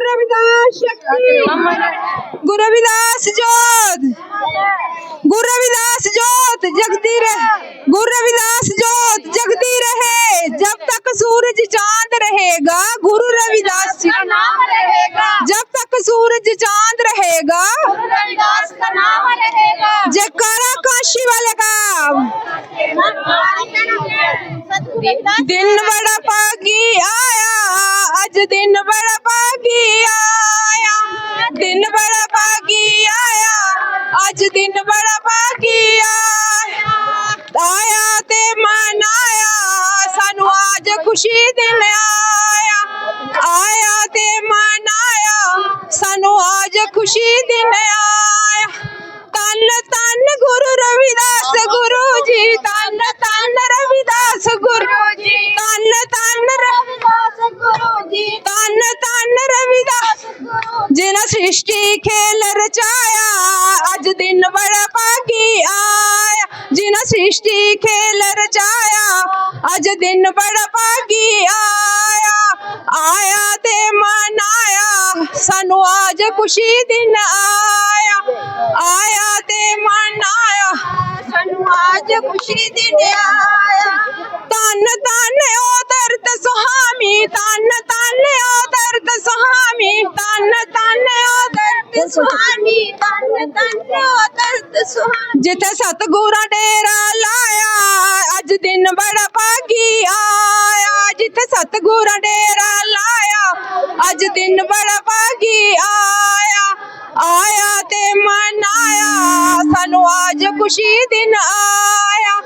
गुरु रविदास शक्ति। गुरु रविदास जोत। गुरु रविदास जोत जगती रहे। गुरु रविदास जोत जगती रहे। जब तक सूरज चाँद रहेगा गुरु रविदास का नाम रहेगा। जब तक सूरज चाँद रहेगा रविदास का नाम रहेगा। जयकारा काशी वाले का। दिन बड़ा पागी आया ਅੱਜ ਦਿਨ ਬੜਾ ਭਾਗੀ ਆਇਆ, ਦਿਨ ਬੜਾ ਭਾਗੀ ਆਇਆ, ਅੱਜ ਦਿਨ ਬੜਾ ਭਾਗੀ ਆਇਆ। ਆਇਆ ਤੇ ਮਨਾਇਆ ਸਾਨੂੰ ਅੱਜ ਖੁਸ਼ੀ ਦਿਨ ਆਇਆ। ਆਇਆ ਤੇ ਮਨਾਇਆ ਸਾਨੂੰ ਅੱਜ ਖੁਸ਼ੀ ਦਿਨ ਆਇਆ। ਤਨ ਤਨ ਗੁਰੂ ਰਵਿਦਾਸ, ਗੁਰੂ ਜੀ ਤਨ ਸ੍ਰਿਸ਼ਟੀ ਖੇਲ ਰਚਾਇਆ, ਅੱਜ ਦਿਨ ਬੜਾ ਭਾਗੀ ਆਇਆ। ਜਿਨ ਸ੍ਰਿਸ਼ਟੀ ਖੇਲ ਰਚਾਇਆ, ਅੱਜ ਦਿਨ ਬੜਾ ਭਾਗੀ ਆਇਆ। ਆਇਆ ਤੇ ਮਨਾਇਆ, ਸਾਨੂੰ ਅੱਜ ਖੁਸ਼ੀ ਦਿਨ ਆਇਆ। ਆਇਆ ਤੇ ਮਨਾਇਆ, ਸਾਨੂੰ ਅੱਜ ਖੁਸ਼ੀ ਦਿਨ ਆਇਆ। ਤਨ ਤਨ ਤਨ ਤਨ ਉਹ ਦਰਦ ਸੁਹਾਮੀ ਜਿੱਥੇ ਸਤਗੁਰਾਂ ਡੇਰਾ ਲਾਇਆ, ਅੱਜ ਦਿਨ ਬੜਾ ਭਾਗੀ ਆਇਆ। ਜਿੱਥੇ ਸਤਗੁਰਾਂ ਡੇਰਾ ਲਾਇਆ, ਅੱਜ ਦਿਨ ਬੜਾ ਭਾਗੀ ਆਇਆ। ਆਇਆ ਤੇ ਮਨਾਇਆ, ਸਾਨੂੰ ਅੱਜ ਖੁਸ਼ੀ ਦਿਨ ਆਇਆ।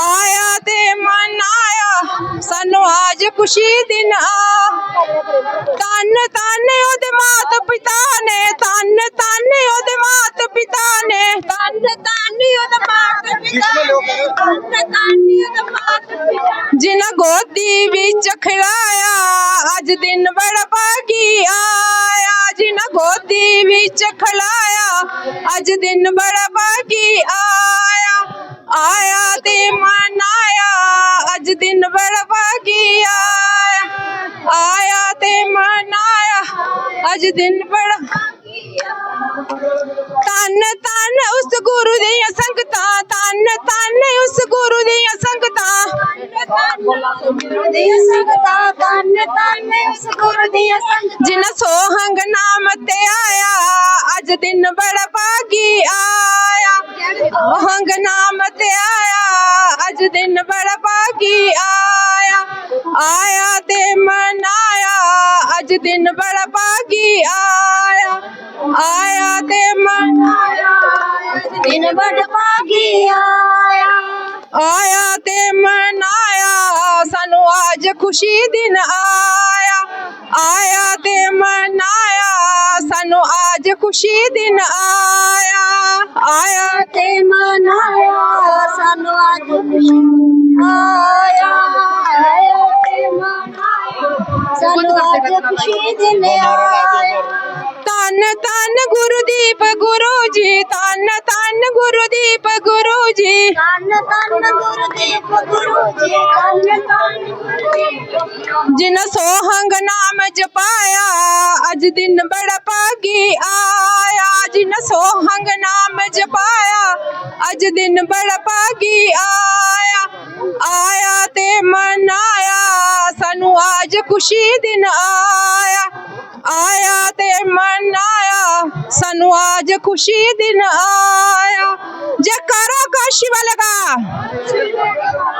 ਆਇਆ ਤੇ ਮਨਾਇਆ, ਸਾਨੂੰ ਅੱਜ ਖੁਸ਼ੀ ਦਿਨ ਆ। ਤਨ ਤਨ ਉਹਦੇ ਮਾਤ ਪਿਤਾ ਨੇ ਤਨ ਤਨ ਉਹਦੇ ਮਾਤ ਪਿਤਾ ਨੇ ਤਨ ਤਨ ਉਹਦੇ ਮਾਤ ਪਿਤਾ ਨੇ ਤਨ ਤਨ ਉਹਦੇ ਮਾਤ ਪਿਤਾ ਜਿਨ੍ਹਾਂ ਗੋਦੀ ਵਿੱਚ ਖਿਲਾਇਆ ਅੱਜ ਦਿਨ ਬੜਾ ਭਾਗੀ ਆਇਆ ਜਿਨ੍ਹਾਂ ਗੋਦੀ ਵਿੱਚ ਖਿਲਾਇਆ ਅੱਜ ਦਿਨ ਬੜਾ ਭਾਗੀ ਆਇਆ ਆਇਆ ਤੇ ਮਨਾਇਆ ਅੱਜ ਦਿਨ ਬੜਾ ਭਾਗੀ ਆਇਆ ਆਇਆ ਤੇ ਮਨਾਇਆ ਅੱਜ ਦਿਨ ਬੜਾ ਤਨ ਤਨ ਉਸ ਗੁਰੂ ਦੀਆਂ ਸੰਗਤਾਂ, ਤਨ ਤਨ ਉਸ ਗੁਰੂ ਦੀਆਂ ਸੰਗਤਾਂ। ਤਨ ਤਨ ਉਸ ਸੋਹੰਗ ਨਾਮ ਤੇ ਆਇਆ, ਅੱਜ ਦਿਨ ਬੜਾ ਭਾਗੀ ਆਇਆ। ਸੋਹੰਗ ਨਾਮ ਤੇ ਆਇਆ, ਅੱਜ ਦਿਨ ਬੜਾ ਭਾਗੀ ਆਇਆ। ਆਇਆ ਤੇ ਮਨਾਇਆ, ਅੱਜ ਦਿਨ ਬੜਾ ਭਾਗੀ ਆ ਆਇਆ ਤੇ ਮਨ ਦਿਨ ਬੜ ਭਾਗੀ ਆਇਆ। ਆਇਆ ਤੇ ਮਨਾਇਆ ਸਾਨੂੰ ਅੱਜ ਖੁਸ਼ੀ ਦਿਨ ਆਇਆ। ਆਇਆ ਤੇ ਮਨਾਇਆ ਸਾਨੂੰ ਅੱਜ ਖੁਸ਼ੀ ਦਿਨ ਆਇਆ। ਆਇਆ ਤੇ ਮਨਾਇਆ ਸਾਨੂੰ ਅੱਜ ਆਇਆ। ਆਇਆ ਤੇ ਮਨਾਇਆ ਸਾਨੂੰ ਅੱਜ ਖੁਸ਼ੀ ਦਿਨ ਆਇਆ। ਤਨ ਤਨ ਗੁਰਦੀਪ ਗੁਰੂ ਜੀ ਤਨ ਤਨ ਗੁਰਦੀਪ ਗੁਰੂ ਜੀ। ਤਨ ਤਨ ਗੁਰਦੇਵ ਗੁਰੂ ਜੀ ਤਨ ਤਨ ਗੁਰਦੇਵ ਜਿਨ ਸੋਹੰਗ ਨਾਮ ਜਪਾਇਆ ਅੱਜ ਦਿਨ ਬੜਾ ਭਾਗੀ ਆਇਆ। ਜਿਨ ਸੋਹੰਗ ਨਾਮ ਜਪਾਇਆ ਅੱਜ ਦਿਨ ਬੜਾ ਭਾਗੀ ਆਇਆ। ਆਇਆ ਤੇ ਮਨਾਇਆ ਸਾਨੂੰ ਅੱਜ ਖੁਸ਼ੀ ਦਿਨ ਆਇਆ। ਆਇਆ ਤੇ ਸਾਨੂੰ ਅੱਜ ਖੁਸ਼ੀ ਦਿਨ ਆਇਆ ਜੈ ਕਰੋ ਕਾਸ਼ੀ ਵਾਲੇ ਦਾ